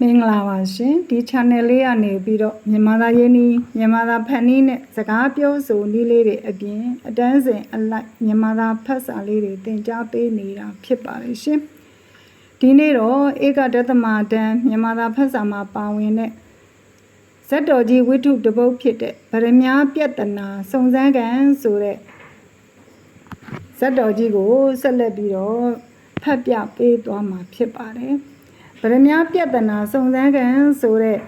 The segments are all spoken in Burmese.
မင်္ဂလာပါရှင်ဒီ channel လေးကနေပြီးတော့မြန်မာသားရင်းနှီးမြန်မာသားဖန်နီးနဲ့စကားပြောဆိုနည်းလေးတွေအပြင်အတန်းစဉ်အလိုက်မြန်မာသားဖတ်စာလေးတွေသင်ကြားပေးနေတာဖြစ်ပါတယ်ရှင်ဒီနေ့တော့ဧကဒသမတန်မြန်မာသားဖတ်စာမှာပါဝင်တဲ့ဇက်တော်ကြီးဝိထုတပုတ်ဖြစ်တဲ့ဗရမ ्या ပြတနာစုံစမ်းကန်ဆိုတဲ့ဇက်တော်ကြီးကိုဆက်လက်ပြီးတော့ဖတ်ပြပေးသွားမှာဖြစ်ပါတယ်ဗ ရမ ्या ပြဿနာစုံစမ်းကန်ဆိုတဲ့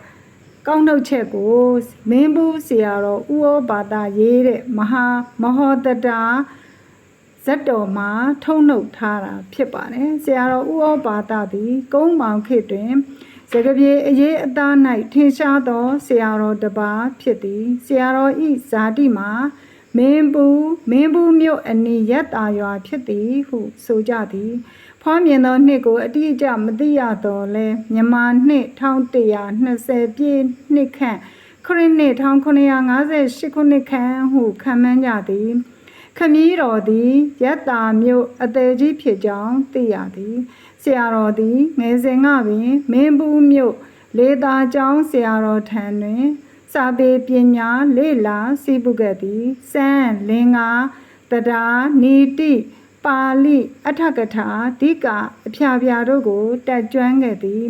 ကောက်နှုတ်ချက်ကိုမင်းဘူးဆရာတော်ဥဩဘာသာရေးတဲ့မဟာမဟောတတာဇတ်တော်မှာထုံနှုတ်ထားတာဖြစ်ပါတယ်ဆရာတော်ဥဩဘာသာသည်ကုန်းမောင်ခေတ်တွင်စကပြေအရေးအသား၌ထင်ရှားသောဆရာတော်တစ်ပါးဖြစ်သည်ဆရာတော်ဤဇာတိမှာမင်းဘူးမင်းဘူးမြို့အနီးရက်တာရွာဖြစ်သည်ဟုဆိုကြသည် ဖွားမြင်သောနှစ်ကိုအတိအကျမသိရတော့လဲမြန်မာနှစ်1120ပြည့်နှစ်ခန့်ခရစ်နှစ်1958ခုနှစ်ခန့်ဟုခံမှန်းကြသည်ခမည်းတော်သည်ယတ္တာမြို့အသေးကြီးဖြစ်ကြောင်းသိရသည်ဆရာတော်သည်ငယ်စဉ်ကပင်မင်းဘူးမြို့လေသာကျောင်းဆရာတော်ထံတွင် စာပေပညာလေ့လာစီးပုခဲ့သည်စမ်းလင်္ကာတရားနီတိ ပါဠိအထကထာဓိကအဖျားဖျားတို့ကိုတက်ကျွမ်းခဲ့သည်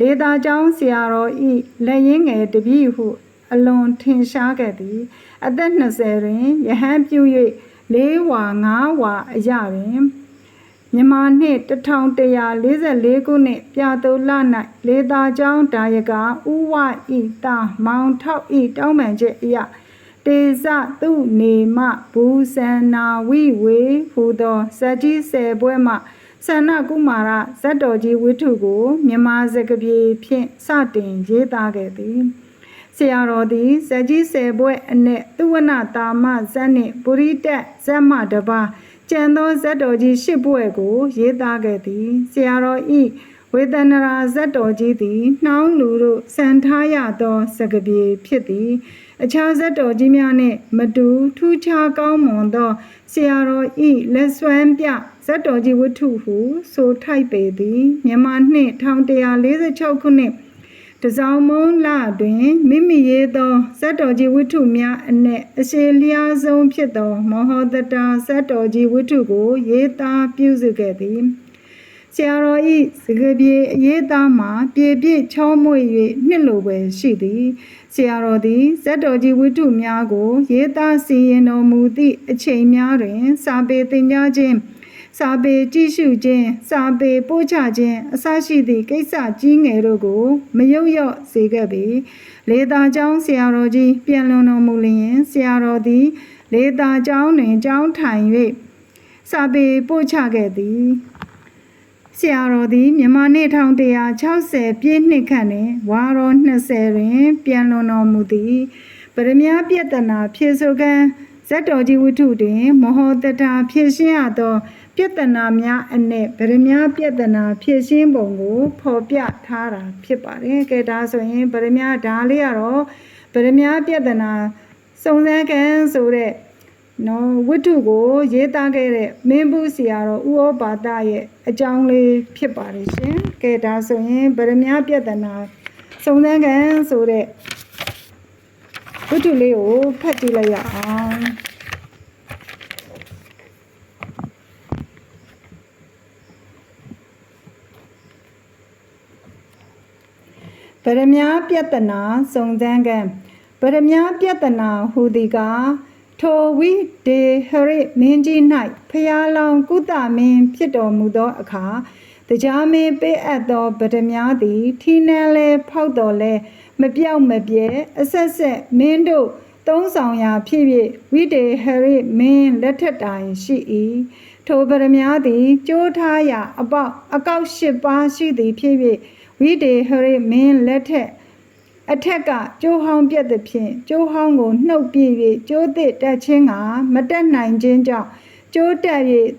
လေသာကျောင်းဆရာတော်ဤလက်ရင်းငယ်တပည့်ဟုအလွန်ထင်ရှားခဲ့သည် အသက်20တွင်ယဟန်ပြု၍၄ဝါ၅ဝါအရတွင်မြန်မာနှစ်1144ခုနှစ်ပြတိုလ၌လေသာကျောင်းဒါယကဥဝဤတာမောင်ထောက်ဤတောင်းပန်ချက်အရ တေဇသူနေမဘူဇန္နာဝိဝေဟူသောဇက်ကြီးဆယ်ပွဲမှဆန္ဒကုမာရဇတ်တော်ကြီးဝိထုကိုမြန်မာစကားပြေဖြင့်စတင်ရေးသားခဲ့သည်ဆရာတော်သည်ဇက်ကြီးဆယ်ပွဲအနက်သူဝနတာမဇက်နှင့်ပုရိတက်ဇက်မှတပါးကျန်သောဇတ်တော်ကြီးရှစ်ပွဲကို ရေးသားခဲ့သည်ဆရာတော်ဤဝေဒနရာဇတ်တော်ကြီးသည်နှောင်းလူတို့စံထားရသောစကပြေဖြစ်သည် အခြားဇတ်တော်ကြီးများနှင့်မတူထူးခြားကောင်းမွန်သောဆရာတော်ဤလက်စွမ်းပြဇတ်တော်ကြီးဝတ္ထုဟုဆိုထိုက်ပေသည်မြန်မာနှစ်1146ခုနှစ်တစောင်းမုံလတွင်မိမိရေးသောဇတ်တော်ကြီးဝတ္ထုများအနက်အရှိလျားဆုံးဖြစ်သောမဟောတတာဇတ်တော်ကြီးဝတ္ထုကိုရေးသားပြုစုခဲ့သည် ဆရာတော်ဤစကပြေအရေးသားမှာပြေပြည့်ချောမွေ့၍နှစ်လိုပဲရှိသည်ဆရာတော်သည်ဇတ်တော်ကြီးဝတ္ထုများကို ရေးသားစီရင်တော်မူသည့်အချိန်များတွင် စာပေသင်ကြားခြင်းစာပေကြည့်ရှုခြင်းစာပေပို့ချခြင်းအစရှိသည့်ကိစ္စကြီးငယ်တို့ကို မယုတ်ရော့စေခဲ့ပေလေသာကျောင်းဆရာတော်ကြီးပြန်လွန်တော်မူလျင်ဆရာတော်သည် လေသာကျောင်းတွင်ကျောင်းထိုင်၍စာပေပို့ချခဲ့သည် ဆရာတော်သည်မြန်မာနှစ်1160ပြည့်နှစ်ခန့်တွင်ဝါရော20တွင် ပြန်လွန်တော်မူသည်ပရမယပြတနာဖြေဆိုကံဇတ်တော်ကြီးဝိထုတွင် မဟောတတာဖြည့်ရှင်းရသော ပြတနာများအနက်ဗရမယပြတနာဖြည့်ရှင်းပုံကို ဖော်ပြထားတာဖြစ်ပါတယ်။ကဲဒါဆိုရင်ဗရမယဒါလေးကတော့ဗရမယပြတနာစုံစမ်းကံဆိုတဲ့ နော်ဝတ္ထုကိုရေးသားခဲ့တဲ့မင်းဘူးဆရာတော်ဥဩပါဒရဲ့အကြောင်းလေးဖြစ်ပါတယ်ရှင်။ကဲဒါဆိုရင်ဗရမယပြတနာစုံသန်းကန်ဆိုတဲ့ဝတ္ထုလေးကိုဖတ်ကြည့်လိုက်ရအောင်။ဗရမယပြတနာစုံသန်းကန်ဗရမယပြတနာဟူသည်ကား ထိုဝိဒေဟရိမင်းကြီး၌ဖျားလောင်ကုသမင်းဖြစ်တော်မူသောအခါတရားမင်းပေးအပ်သောပရမ ्या သည်ထီနန်းလဲဖောက်တော်လဲမပြောက်မပြဲအဆက်ဆက်မင်းတို့သုံးဆောင်ရာဖြစ်၍ဝိဒေဟရိမင်းလက်ထက်တိုင်ရှိ၏ထိုပရမ ्या သည်ကြိုးထားရာအပေါက်အကောက်၈ပါးရှိသည်ဖြစ်၍ဝိဒေဟရိမင်းလက်ထက် အထက်ကကျိုးဟောင်းပြက်သဖြင့်ကျိုးဟောင်းကိုနှုတ်ပြ၍ကျိုးသစ်တက်ခြင်းကမတက်နိုင်ခြင်းကြောင့်ကျိုးတက်၍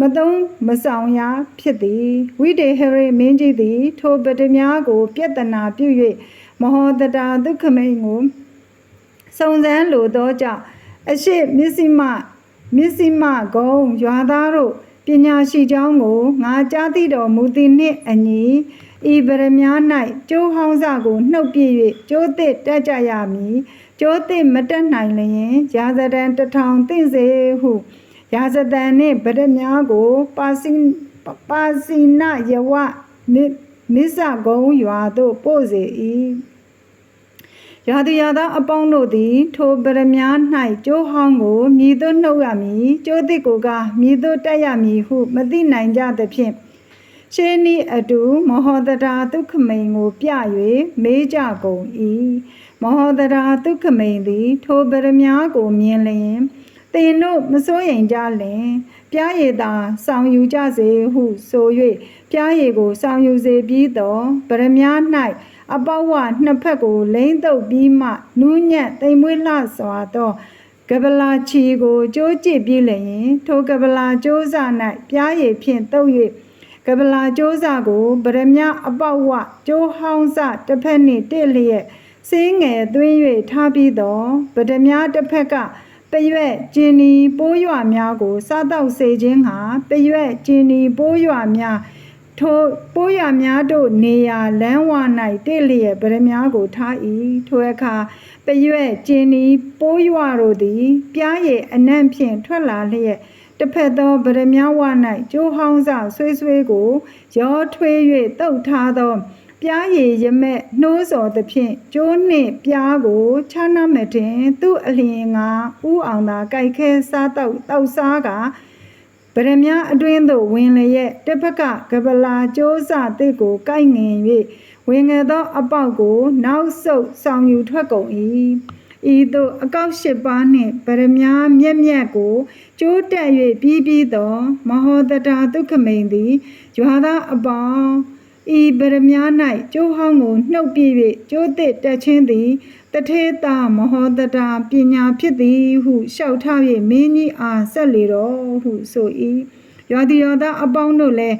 မသုံးမဆောင်ရာဖြစ်သည်ဝိဒေဟရိမင်းကြီးသည် ထိုပတများကိုပြတနာပြု၍မဟောတတာဒုက္ခမိန်ကိုစုံစမ်းလိုသောကြောင့်အရှိမစ္စည်းမမစ္စည်းမဂုံရွာသားတို့ပညာရှိကြောင်းကိုငါကြားသိတော်မူသည်နှင့်အညီ ဤဗရမ ्या၌ကျိုးဟောင်းစကိုနှုတ်ပြ၍ကျိုးသစ်တက်ကြရမည်ကျိုးသစ်မတက်နိုင်လျင်ရာဇဒံတထောင်သိစေဟုရာဇဒံနှင့်ဗရမ ्या ကိုပါစီပါစီနယဝနိနိစ္စဂုံရွာသို့ပို့စေ၏ရာသူရာသားအပေါင်းတို့သည်ထိုဗရမ ्या ၌ကျိုးဟောင်းကိုမြည်သို့နှုတ်ရမည်ကျိုးသစ်ကိုကမြည်သို့တက်ရမည်ဟုမသိနိုင်ကြသဖြင့် ရှေးနီအတူမဟောတရာဒုက္ခမိန်ကိုပြ၍မေးကြကုန်၏မဟောတရာဒုက္ခမိန်သည် ထိုဗရမ ्या ကိုမြင်လျင်သင်တို့မစိုးရင်ကြလင်ပြားရည်သာဆောင်ယူကြစေဟုဆို၍ပြားရည်ကိုဆောင်ယူစေပြီးတော့ဗရမ ्या ၌အပေါဝနှစ်ဖက်ကိုလိမ့်တုပ်ပြီးမှနူးညံ့တိမ်မွေးလှစွာသောကပလာချီကိုကြိုးကြည့်ပြီးလျင် ထိုကပလာကျိုးစာ၌ပြားရည်ဖြင့်တုပ်၍ ကပလာကျိုးစာကိုဗရမအပေါက်ဝကျိုးဟောင်းစတစ်ဖက်နှင့်တည့်လျက်စင်းငယ်သွင်း၍ထားပြီးသောဗဒမြတစ်ဖက်ကပရွက်ကျင်းဒီပိုးရွာများကိုစားတော့စေခြင်းဟာပရွက်ကျင်းဒီပိုးရွာများထိုပိုးရများတို့နေရာလမ်းဝ၌တည့်လျက်ဗရမ ्या ကိုထား၏ထိုအခါပရွက်ကျင်းဤပိုးရွာတို့သည်ပြားရဲ့အနံ့ဖြင့်ထွက်လာလျက် တစ်ဖက်သောဗရမ ्या ဝ၌ကျိုးဟောင်းစဆွေးဆွေးကိုရောထွေး၍တုတ်ထားသောပြားရည်ရမက်နှိုးစော်သဖြင့်ကျိုးနှင့်ပြားကိုခြားနှမတင်သူ့အလျင်ကဥအောင်သာကြိုက်ခဲစားတော့တောက်စားကဗရမ ्या အတွင်းသို့ဝင်လျက်တစ်ဖက်ကကပလာကျိုးစတစ်ကိုကိုက်ငင်၍ဝင်ငယ်သောအပေါက်ကို နောက်ဆုတ်ဆောင်ယူထွက်ကုန်၏ ဤသို့အကောက်၈ပါးနှင့်ပရမညာမျက်မျက်ကိုကျိုးတက်၍ပြီးပြီးသောမဟောတတာဒုက္ခမိန်သည်ရွာသားအပေါင်းဤဗရမ ्या ၌ကျိုးဟောင်းကိုနှုတ်ပြ၍ကျိုးသစ်တက်ချင်းသည်တထေတာမဟောတတာပညာဖြစ်သည်ဟုလျှောက်ထား၍မင်းကြီးအားဆက်လေတော်ဟုဆို၏ယောတိယောသားအပေါင်းတို့လည်း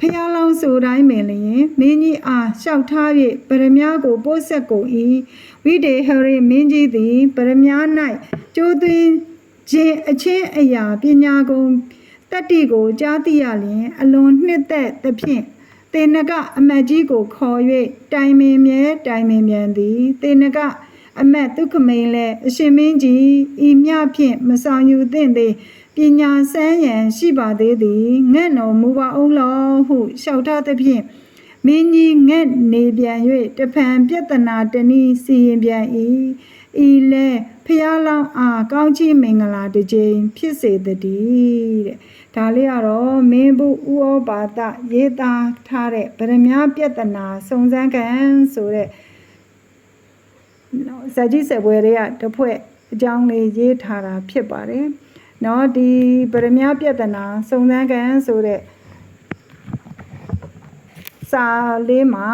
ဖျားလောင်းဆိုတိုင်းပင်လျင်မင်းကြီးအားလျှောက်ထား၍ဗရမ ्या ကိုပို့ဆက်ကုန်၏ ဝိတေဟရိမင်းကြီးသည်ပရမ ्या ၌ကျိုးသွင်းခြင်းအချင်းအရာပညာကုန်တတ္တိကိုကြားသိရလျင် အလွန်နှစ်သက်သဖြင့်တေနကအမတ်ကြီးကိုခေါ်၍တိုင်ပင်မြဲတိုင်ပင်မြန်သည်တေနကအမတ်ဒုက္ခမိန်လည်းအရှင်မင်းကြီးဤမြဖြင့်မဆောင်ယူသင့်သေးပညာစမ်းရန်ရှိပါသေးသည်ငဲ့တော်မူပါအောင်လောဟုလျှောက်ထားသဖြင့် မင်းကြီးငဲ့နေပြန်၍တဖန်ပြဿနာတနည်းစီရင်ပြန်၏ဤလဲဖျားလောင်းအားကောင်းချီးမင်္ဂလာတစ်ကြိမ်ဖြစ်စေတည်းတဲ့ဒါလေးကတော့မင်းဘူးဥဩဘာသရေးသားထားတဲ့ဗရမ ्या ပြဿနာစုံစမ်းခံဆိုတဲ့နော်ဇာတိဆက်ပွဲတွေကတစ်ဖွဲ့အကြောင်းလေးရေးထားတာဖြစ်ပါတယ်နော်ဒီဗရမ ्या ပြဿနာစုံစမ်းခံဆိုတဲ့ စာလေးမှာ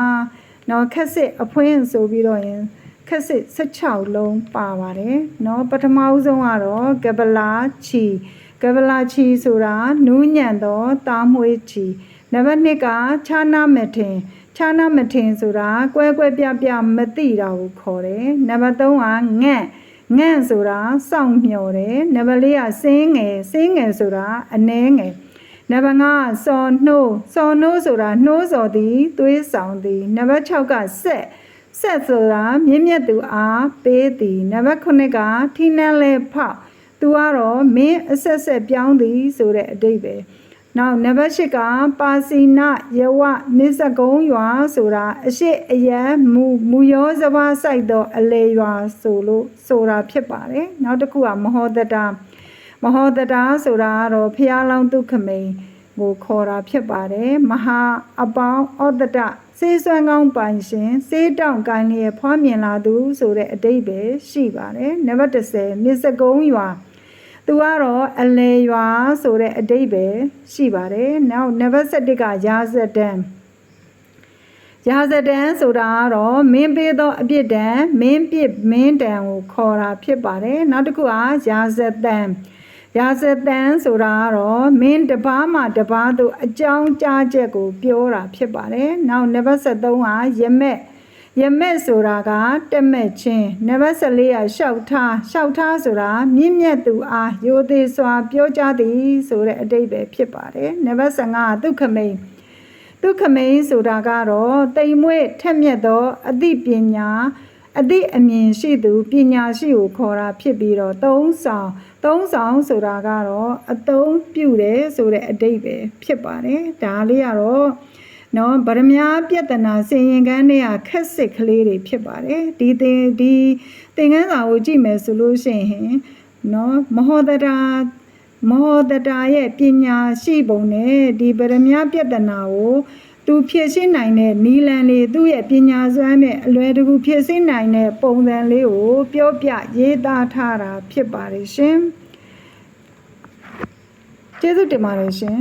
နော်ခက်စစ်အဖွင့်ဆိုပြီးတော့ရင်ခက်စစ်16လုံးပါပါတယ်နော်ပထမဦးဆုံးကတော့ကပလာချီကပလာချီဆိုတာနူးညံ့သောတားမွေးချီနံပါတ်1ကခြားနာမထင်ခြားနာမထင်ဆိုတာကွဲကွဲပြားပြားမသိတာကိုခေါ်တယ်နံပါတ်3ကငန့်ငန့်ဆိုတာစောင့်မျှော်တယ်နံပါတ်4ကစင်းငယ်စင်းငယ်ဆိုတာအနှဲငယ် နံပါတ်5စော်နှိုးစော်နှိုးဆိုတာနှိုးစော်သည်သွေးဆောင်သည်နံပါတ်6ကဆက်ဆက်ဆိုတာမြင့်မြတ်သူအားပေးသည်နံပါတ်9ကထိနှန်းလဲဖောက်သူကတော့မင်းအဆက်ဆက်ပြောင်းသည်ဆိုတဲ့အတိတ်ပဲနောက်နံပါတ်8ကပါစီနယဝနိစ္စကုံရွာဆိုတာအရှိအယံမူမူရောစဘာဆိုင်သောအလေရွာဆိုလို့ဆိုတာဖြစ်ပါတယ်နောက်တစ်ခုကမဟောတတာ မဟောတတာဆိုတာကတော့ဖျားလောင်းဒုက္ခမိန်ကိုခေါ်တာဖြစ်ပါတယ်မဟာအပေါင်းဩတတစေးစွမ်းကောင်းပိုင်ရှင်စေးတောင့်ကိုင်းလျက်ဖွားမြင်လာသူဆိုတဲ့အတိတ်ပဲရှိပါတယ်နံပါတ်30မြစ်စကုံးရွာသူကတော့အလေရွာဆိုတဲ့အတိတ်ပဲရှိပါတယ်နောက်နံပါတ်7ကရာဇဒံရာဇဒံဆိုတာကတော့မင်းပေးသောအပြစ်ဒဏ်မင်းပြစ်မင်းတံကိုခေါ်တာဖြစ်ပါတယ်နောက်တစ်ခုကရာဇတံ ရာဇတန်ဆိုတာကတော့မင်းတပားမှတပားတို့အကြောင်းကြားချက်ကို ပြောတာဖြစ်ပါတယ်။နောက်နံပါတ်73ကယမက်ယမက်ဆိုတာကတက်မဲ့ချင်းနံပါတ်14ကရှောက်ထားရှောက်ထားဆိုတာမြင့်မြတ်သူအားယိုသေးစွာ ပြောကြားသည်ဆိုတဲ့အတိတ်ပဲဖြစ်ပါတယ်နံပါတ်15ကဒုက္ခမိန်ဒုက္ခမိန်ဆိုတာကတော့တိမ်မွေ့ထက်မြက်သောအသိပညာ အသိအမြင်ရှိသူပညာရှိကိုခေါ်တာဖြစ်ပြီးတော့သုံးဆောင်သုံးဆောင်ဆိုတာကတော့အသုံးပြုတယ်ဆိုတဲ့အတိတ်ပဲဖြစ်ပါတယ်ဒါလေးကတော့နော်ဗရမ ्या ပြဿနာစင်ရင်ကန်းတွေကခက်စစ်ကလေးတွေဖြစ်ပါတယ်ဒီသင်ဒီသင်ခန်းစာကိုကြည့်မယ်ဆိုလို့ရှိရင်နော်မဟောတတာမဟောတတာရဲ့ပညာရှိပုံနဲ့ဒီဗရမ ्या ပြဿနာကို သူဖြည့်ရှင်းနိုင်တဲ့နီလန်လေးသူ့ရဲ့ပညာစွမ်းနဲ့အလွယ်တကူဖြည့်ရှင်းနိုင်တဲ့ပုံစံလေးကိုပြောပြရေးသားထားတာဖြစ်ပါတယ်ရှင်ကျေးဇူးတင်ပါတယ်ရှင်